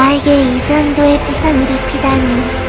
나에게 이 정도의 부상을 입히다니.